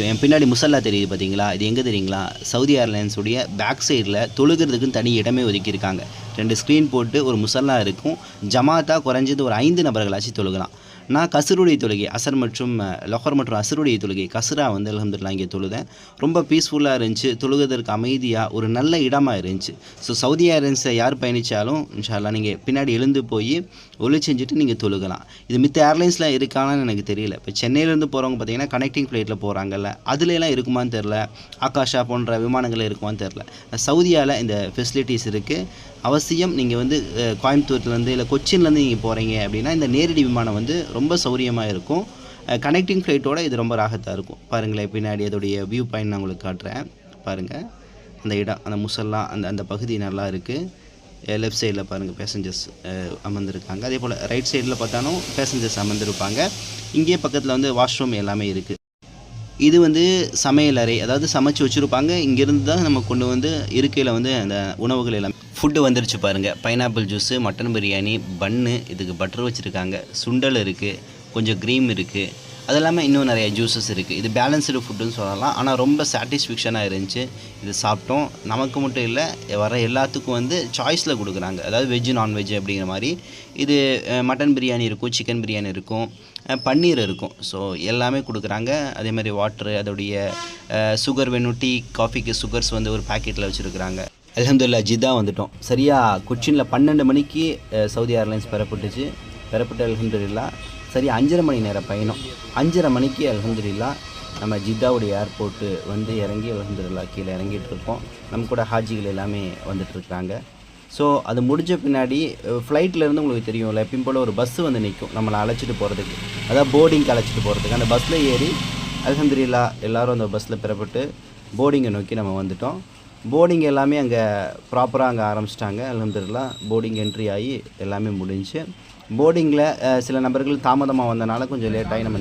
என் பின்னாடி முசல்லா தெரியுது பார்த்தீங்களா இது எங்கே தெரியுங்களா? சவுதி ஏர்லைன்ஸுடைய பேக் சைடில் தொழுகிறதுக்குன்னு தனி இடமே ஒதுக்கியிருக்காங்க. ரெண்டு ஸ்க்ரீன் போட்டு ஒரு முசல்லா இருக்கும். ஜமாத்தா குறைஞ்சது ஒரு ஐந்து நபர்களாச்சும் தொழுகலாம். நான் கசருடைய தொழுகை அசர் மற்றும் லொஹர் மற்றும் அசருடைய தொழுகை கசரா வந்து அலமதுல்லா இங்கே தொழுதேன். ரொம்ப பீஸ்ஃபுல்லாக இருந்துச்சு தொழுகுவதற்கு அமைதியாக ஒரு நல்ல இடமாக இருந்துச்சு. ஸோ சவுதி ஏர்லைன்ஸை யார் பயணித்தாலும் இன்ஷால்லா நீங்கள் பின்னாடி எழுந்து போய் ஒளி செஞ்சுட்டு நீங்கள் தொழுகலாம். இது மித்த ஏர்லைன்ஸில் இருக்கான்னு எனக்கு தெரியல. இப்போ சென்னையிலேருந்து போகிறவங்க பார்த்தீங்கன்னா கனெக்டிங் ஃப்ளைட்டில் போகிறாங்கல்ல அதுலலாம் இருக்குமான்னு தெரில ஆகாஷா போன்ற விமானங்கள் இருக்குமான்னு தெரில சவுதியாவில் இந்த ஃபெசிலிட்டிஸ் இருக்குது அவசியம் நீங்கள் வந்து கோயம்புத்தூர்லேருந்து இல்லை கொச்சின்லேருந்து நீங்கள் போகிறீங்க அப்படின்னா இந்த நேரடி விமானம் வந்து ரொம்ப சௌரியமாக இருக்கும். கனெக்டிங் ஃப்ளைட்டோட இது ரொம்ப ராகத்தாக இருக்கும். பாருங்களேன் பின்னாடி அதோடைய வியூ பாயிண்ட் நான் உங்களுக்கு காட்டுறேன். பாருங்கள் அந்த இடம் அந்த முசல்லா அந்த அந்த பகுதி நல்லா இருக்குது லெஃப்ட் சைடில் பாருங்கள் பேசஞ்சர்ஸ் அமர்ந்திருக்காங்க. அதே போல் ரைட் சைடில் பார்த்தாலும் பேசஞ்சர்ஸ் அமர்ந்திருப்பாங்க. இங்கேயே பக்கத்தில் வந்து வாஷ்ரூம் எல்லாமே இருக்குது இது வந்து சமையலறை அதாவது சமைச்சு வச்சுருப்பாங்க. இங்கேருந்து தான் நம்ம கொண்டு வந்து இருக்கையில் வந்து அந்த உணவுகள் எல்லாம். ஃபுட்டு வந்துருச்சு பாருங்கள் pineapple juice mutton biryani bun இதுக்கு பட்டர் வச்சுருக்காங்க. சுண்டல் இருக்குது கொஞ்சம் க்ரீம் இருக்குது அது இல்லாமல் இன்னும் நிறைய ஜூஸஸ் இருக்குது இது பேலன்ஸ்டு ஃபுட்டுன்னு சொல்லலாம். ஆனால் ரொம்ப சாட்டிஸ்ஃபேக்ஷனாக இருந்துச்சு. இது சாப்பிட்டோம். நமக்கு மட்டும் இல்லை வர எல்லாத்துக்கும் வந்து சாய்ஸில் கொடுக்குறாங்க. அதாவது வெஜ்ஜு நான்வெஜ் அப்படிங்கிற மாதிரி. இது மட்டன் பிரியாணி இருக்கும் சிக்கன் பிரியாணி இருக்கும். பன்னீர் இருக்கும். ஸோ எல்லாமே கொடுக்குறாங்க. அதே மாதிரி வாட்ரு அதோடைய சுகர் வேணும் டீ காஃபிக்கு சுகர்ஸ் வந்து ஒரு பாக்கெட்டில் வச்சுருக்குறாங்க. அலமதுல்லா ஜிதா வந்துட்டோம். சரியாக கொச்சினில் பன்னெண்டு மணிக்கு சவுதி ஏர்லைன்ஸ் பெறப்பட்டுச்சு. பெறப்பட்ட அலமதுல்லா சரி அஞ்சரை மணி நேரம் பயணம். அஞ்சரை மணிக்கு அலமதுல்லா நம்ம ஜித்தாவுடைய ஏர்போர்ட்டு வந்து இறங்கி அலமதுல்லா கீழே இறங்கிட்டு இருக்கோம். நம்ம கூட ஹாஜிகள் எல்லாமே வந்துட்டுருக்குறாங்க ஸோ அது முடிஞ்ச பின்னாடி ஃப்ளைட்டில் உங்களுக்கு தெரியும்ல எப்பயும் போல் ஒரு பஸ்ஸு வந்து நிற்கும் நம்மளை அழைச்சிட்டு போகிறதுக்கு அதாவது போர்டிங்க்கு அழைச்சிட்டு போகிறதுக்கு அந்த பஸ்ஸில் ஏறி அல்ஹம்துலில்லா எல்லோரும் அந்த பஸ்ஸில் பெறப்பட்டு போர்டிங்கை நோக்கி நம்ம வந்துட்டோம். போர்டிங் எல்லாமே அங்கே ப்ராப்பராக அங்கே ஆரம்பிச்சிட்டாங்க. அல்ஹம்துலில்லா போர்டிங் என்ட்ரி ஆகி எல்லாமே முடிஞ்சு. போர்டிங்கில் சில நபர்கள் தாமதமாக வந்தனால கொஞ்சம் லேட்டாகி நம்ம